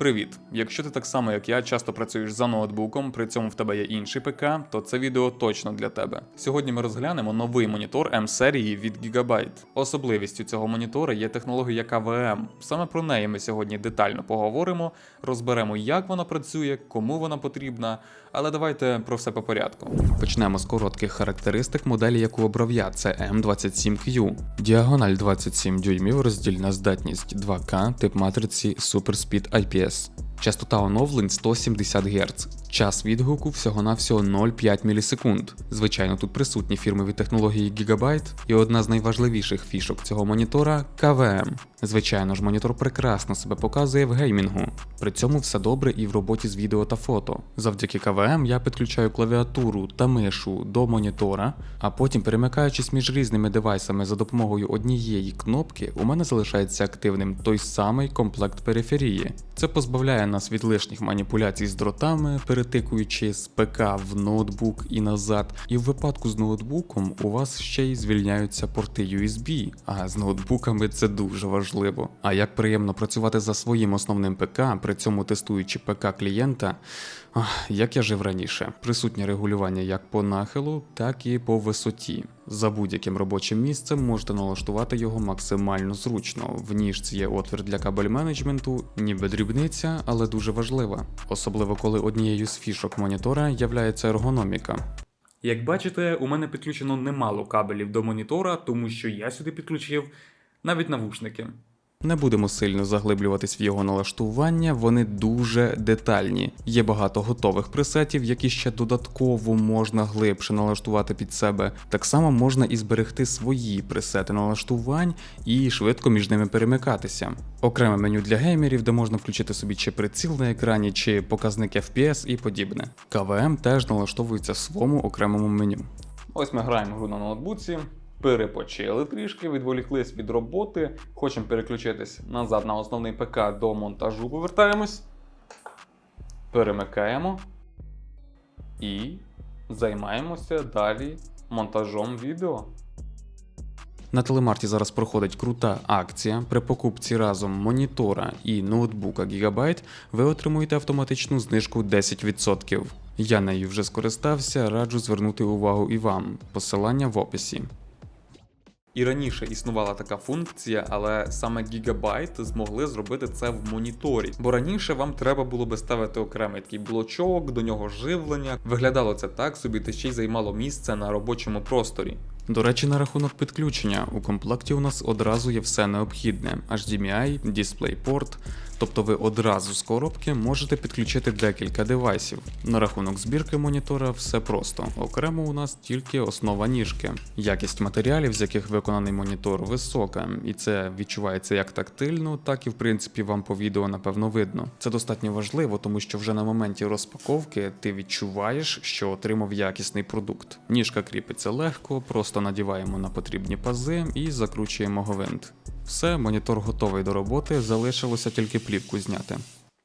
Привіт! Якщо ти так само, як я, часто працюєш за ноутбуком, при цьому в тебе є інший ПК, то це відео точно для тебе. Сьогодні ми розглянемо новий монітор M серії від Gigabyte. Особливістю цього монітора є технологія KVM. Саме про неї ми сьогодні детально поговоримо, розберемо, як вона працює, кому вона потрібна. Але давайте про все по порядку. Почнемо з коротких характеристик моделі, яку обрав я. Це M27Q. Діагональ 27 дюймів, роздільна здатність 2К, тип матриці SuperSpeed IPS. Частота оновлень 170 Гц. Час відгуку всього-навсього 0,5 мілісекунд. Звичайно, тут присутні фірмові технології Gigabyte, і одна з найважливіших фішок цього монітора КВМ. Звичайно ж, монітор прекрасно себе показує в геймінгу. При цьому все добре і в роботі з відео та фото. Завдяки КВМ я підключаю клавіатуру та мишу до монітора, а потім, перемикаючись між різними девайсами за допомогою однієї кнопки, у мене залишається активним той самий комплект периферії. Це позбавляє нас від лишніх маніпуляцій з дротами, перетикуючи з ПК в ноутбук і назад. І в випадку з ноутбуком у вас ще й звільняються порти USB, а з ноутбуками це дуже важливо. А як приємно працювати за своїм основним ПК, при цьому тестуючи ПК клієнта, як я жив раніше, присутнє регулювання як по нахилу, так і по висоті. За будь-яким робочим місцем можете налаштувати його максимально зручно. В ніжці є отвір для кабель менеджменту, ніби дрібниця, але дуже важлива, особливо коли однією з фішок монітора являється ергономіка. Як бачите, у мене підключено немало кабелів до монітора, тому що я сюди підключив навіть навушники. Не будемо сильно заглиблюватись в його налаштування, вони дуже детальні. Є багато готових пресетів, які ще додатково можна глибше налаштувати під себе. Так само можна і зберегти свої пресети налаштувань і швидко між ними перемикатися. Окреме меню для геймерів, де можна включити собі чи приціл на екрані, чи показник FPS і подібне. КВМ теж налаштовується в своєму окремому меню. Ось ми граємо гру на ноутбуці. Перепочили трішки, відволіклись від роботи. Хочемо переключитись назад на основний ПК до монтажу. Повертаємось. Перемикаємо. І займаємося далі монтажом відео. На телемарті зараз проходить крута акція. При покупці разом монітора і ноутбука Gigabyte ви отримуєте автоматичну знижку 10%. Я нею вже скористався, раджу звернути увагу і вам. Посилання в описі. І раніше існувала така функція, але саме Gigabyte змогли зробити це в моніторі. Бо раніше вам треба було би ставити окремий такий блочок, до нього живлення. Виглядало це так собі, та ще й займало місце на робочому просторі. До речі, на рахунок підключення у комплекті у нас одразу є все необхідне: HDMI, DisplayPort, тобто ви одразу з коробки можете підключити декілька девайсів. На рахунок збірки монітора все просто. Окремо у нас тільки основа ніжки. Якість матеріалів, з яких виконаний монітор, висока, і це відчувається як тактильно, так і в принципі вам по відео напевно видно. Це достатньо важливо, тому що вже на моменті розпаковки ти відчуваєш, що отримав якісний продукт. Ніжка кріпиться легко, просто надіваємо на потрібні пази і закручуємо гвинт. Все, монітор готовий до роботи, залишилося тільки плівку зняти.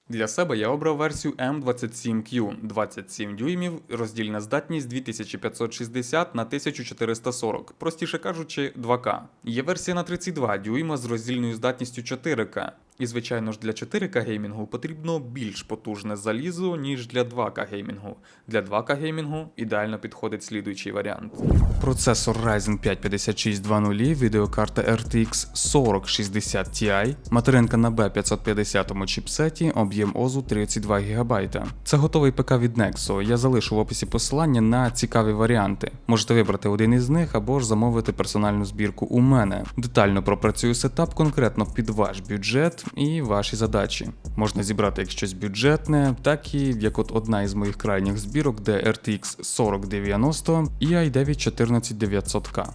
Для себе я обрав версію M27Q 27 дюймів, роздільна здатність 2560 на 1440, простіше кажучи, 2К. Є версія на 32 дюйма з роздільною здатністю 4К. І, звичайно ж, для 4К геймінгу потрібно більш потужне залізо, ніж для 2К геймінгу. Для 2К геймінгу ідеально підходить слідуючий варіант. Процесор Ryzen 5 5620, відеокарта RTX 4060 Ti, материнка на B550 чіпсеті, об'єм ОЗУ 32 ГБ. Це готовий ПК від Nexo. Я залишу в описі посилання на цікаві варіанти. Можете вибрати один із них або ж замовити персональну збірку у мене. Детально пропрацюю сетап конкретно під ваш бюджет і ваші задачі. Можна зібрати як щось бюджетне, так і як от одна із моїх крайніх збірок, де RTX 4090 і i9 14900K.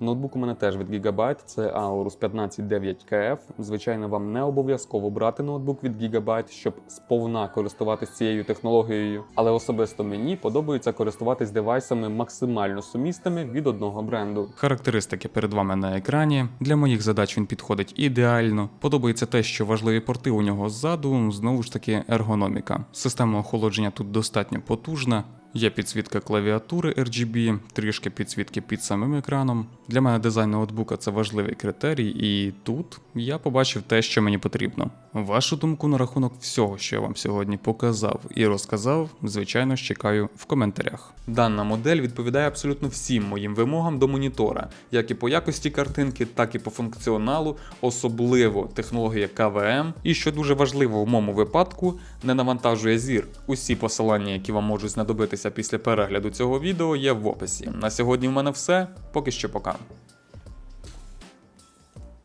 Ноутбук у мене теж від Gigabyte, це Aorus 159KF. Звичайно, вам не обов'язково брати ноутбук від Gigabyte, щоб сповна користуватися цією технологією. Але особисто мені подобається користуватись девайсами максимально сумісними від одного бренду. Характеристики перед вами на екрані. Для моїх задач він підходить ідеально. Подобається те, що важливі порти у нього ззаду, знову ж таки, ергономіка. Система охолодження тут достатньо потужна. Є підсвітка клавіатури RGB, трішки підсвітки під самим екраном. Для мене дизайн ноутбука це важливий критерій, і тут я побачив те, що мені потрібно. Вашу думку на рахунок всього, що я вам сьогодні показав і розказав, звичайно ж чекаю в коментарях. Дана модель відповідає абсолютно всім моїм вимогам до монітора, як і по якості картинки, так і по функціоналу, особливо технологія КВМ. І що дуже важливо в моєму випадку, не навантажує зір. Усі посилання, які вам можуть знадобитися після перегляду цього відео, є в описі. На сьогодні в мене все. Поки що пока.